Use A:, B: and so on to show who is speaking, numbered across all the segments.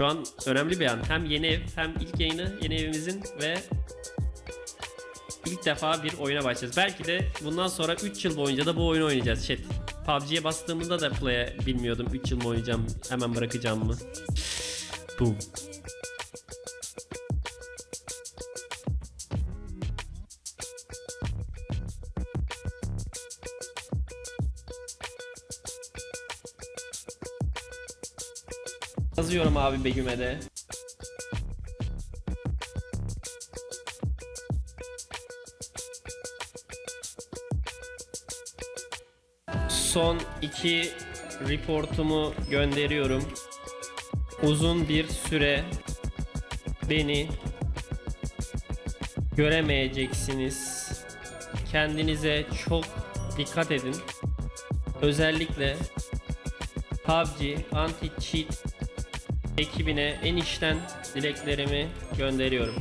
A: Şu an önemli bir an. Hem yeni ev hem ilk yayını yeni evimizin ve ilk defa bir oyuna başlayacağız. Belki de bundan sonra 3 yıl boyunca da bu oyunu oynayacağız chat. PUBG'ye bastığımda da play'e bilmiyordum 3 yıl mı oynayacağım hemen bırakacağım mı. Boom. Yazıyorum abi Begüm'e de. Son iki reportumu gönderiyorum. Uzun bir süre beni göremeyeceksiniz. Kendinize çok dikkat edin. Özellikle PUBG Anti-Cheat ekibine en içten dileklerimi gönderiyorum.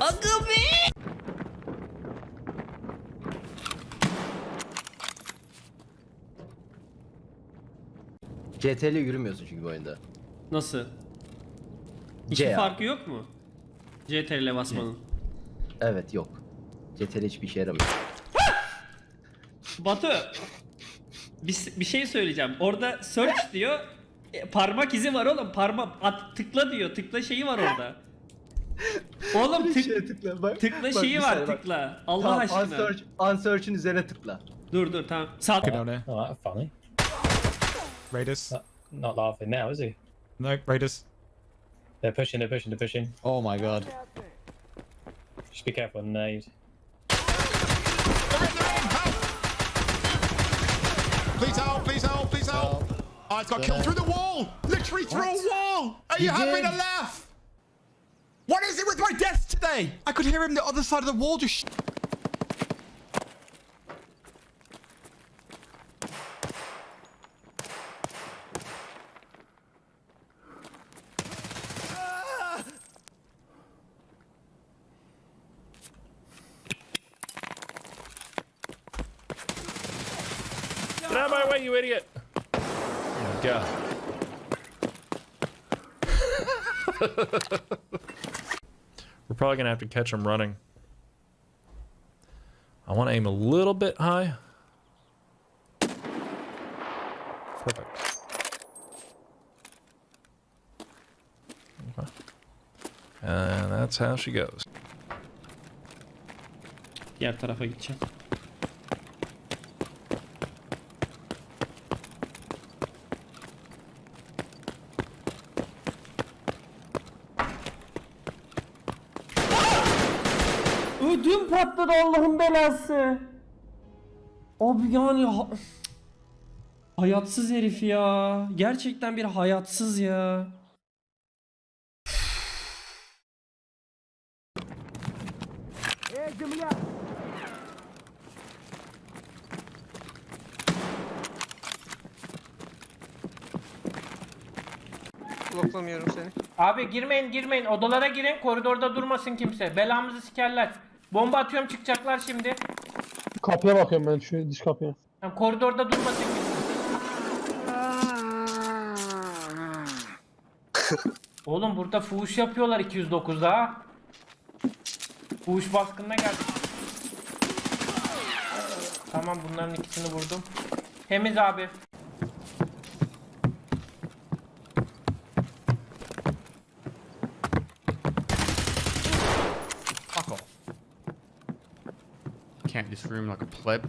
A: Aga be!
B: CTRL yürümüyorsun çünkü bu oyunda.
A: Nasıl? Hiçbir
B: C
A: farkı yok mu? CTRL basmanın.
B: Evet yok. CTRL hiçbir işe yaramıyor.
A: Batu bir, bir şey söyleyeceğim. Orada search diyor. E, parmak izi var oğlum. Parmak at tıkla diyor. Tıkla şeyi var orada. Oğlum tık,
B: Şeye tıkla bak.
A: tıkla
B: Bak,
A: şeyi
B: bir
A: var
B: saniye bak.
A: tıkla. Allah
B: Tamam,
A: aşkına.
B: Unsearch, unsearch'ın üzerine tıkla.
A: Dur dur tamam. Sağ
C: down there.
D: Oh, that's funny.
C: Raiders.
D: Not laughing now, is he?
C: No, Raiders.
D: They're pushing, they're pushing, they're pushing.
C: Oh my god.
D: Just be careful on nade.
E: Please help, please help, please help. Oh, it's got killed through the wall. Literally through a wall. Are you
B: He
E: having
B: did.
E: a laugh? What is it with my death today? I could hear him the other side of the wall just.
F: Get out of my way, you idiot! God. We're probably gonna have to catch him running. I want to aim a little bit high. Perfect. Okay. And that's how she goes.
A: Diğer tarafa gideceğim. Ödüm patladı Allah'ın belası. Abi yani ha- hayatsız herif ya. Gerçekten bir hayatsız ya.
G: Bloklamıyorum seni.
H: Abi girmeyin girmeyin odalara girin koridorda durmasın kimse belamızı sikerler. Bomba atıyorum çıkacaklar şimdi.
I: Kapıya bakıyorum ben şu dış kapıya.
H: Yani koridorda durmasın. Oğlum burada fuhuş yapıyorlar 209'da ha. Fuhuş baskınına geldik. Tamam bunların ikisini vurdum. Temiz abi.
J: Camp this room like a pleb.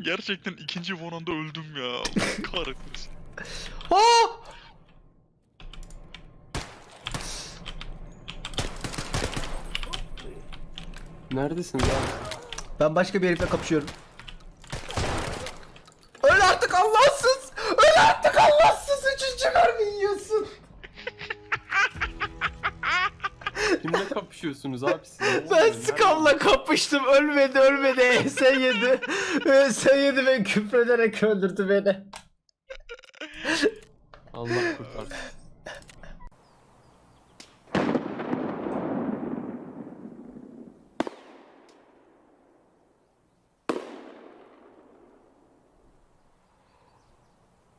E: Gerçekten ikinci Vonon'da öldüm ya. Kahretmesin.
G: Neredesin ya?
B: Ben başka bir herifle kapışıyorum. Öl artık Allahsız! Öl artık Allahsız! Üçüncü mermi yiyorsun.
G: Kimle kapışıyorsunuz abi siz?
B: Ben Skam'la kapıştım. Ölmedi ölmedi. ES yedi. ES yedi ve küfrederek öldürdü beni.
G: Allah kurtarsın.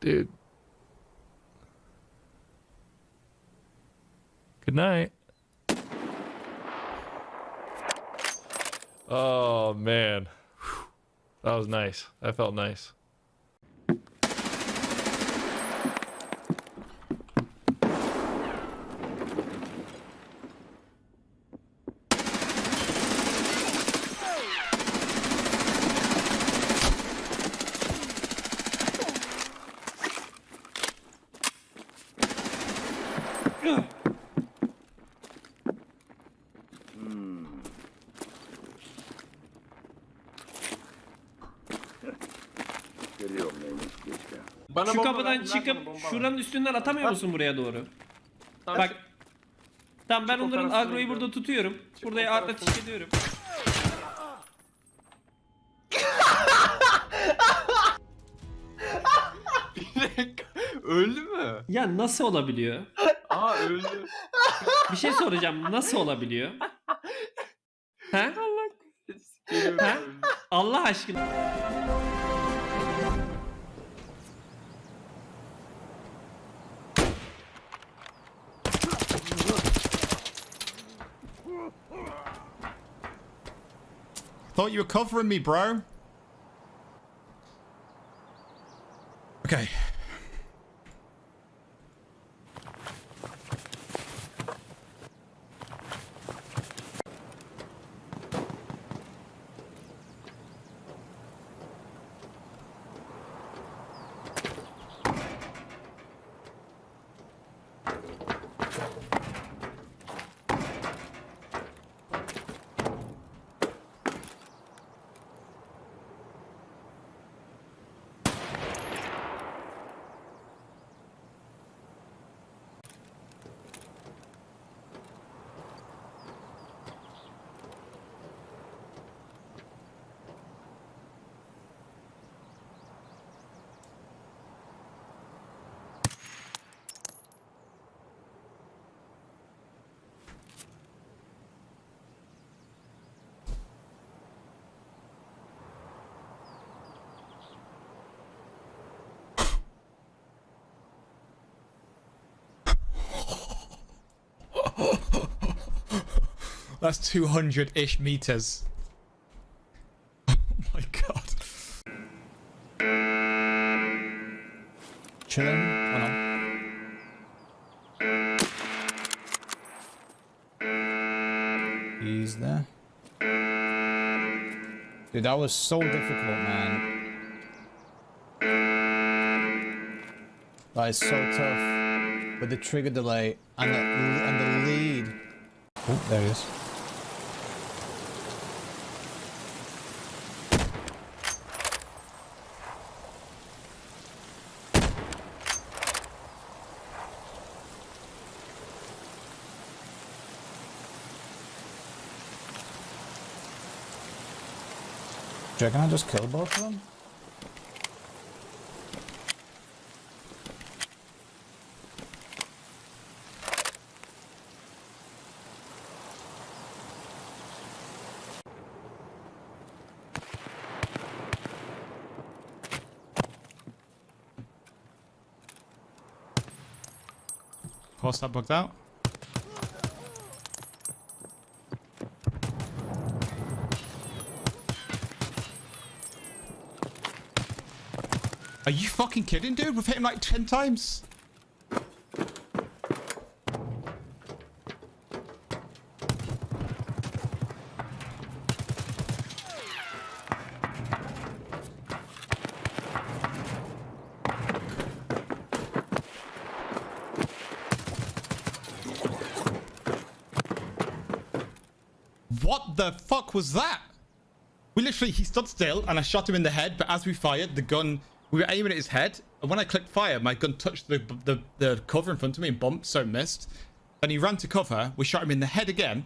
F: Dude. Good night. Oh man. That was nice. That felt nice.
G: Bana
A: Şu
G: bomba
A: kapıdan
G: ver,
A: çıkıp
G: bomba ver.
A: şuranın üstünden atamıyor musun buraya doğru?
G: Tamam,
A: Bak. Tamam ben
G: Çık
A: onların agroyu burada
G: gidiyorum.
A: tutuyorum. Buraya
G: operasyona.
A: ateş ediyorum.
G: Bir dakika. Öldü mü?
A: Ya nasıl olabiliyor?
G: Aa öldü.
A: Bir şey soracağım. Nasıl olabiliyor? He?
G: Geliyorum,
A: Ha?
G: öldü.
A: Allah aşkına.
E: Thought you were covering me, bro. Okay. That's 200 ish meters. Oh my god. Chilling? Oh no.
K: He's there. Dude, that was so difficult, man. That is so tough with the trigger delay and the and the lead. Oh, there he is. You reckon I just kill both of them?
E: Horse that bugged out. Are you fucking kidding, dude? We've hit him like 10 times. What the fuck was that? We literally, he stood still and I shot him in the head, but as we fired, the gun, we were aiming at his head. And when I clicked fire, my gun touched the, the, the cover in front of me and bumped, so missed. Then he ran to cover, we shot him in the head again.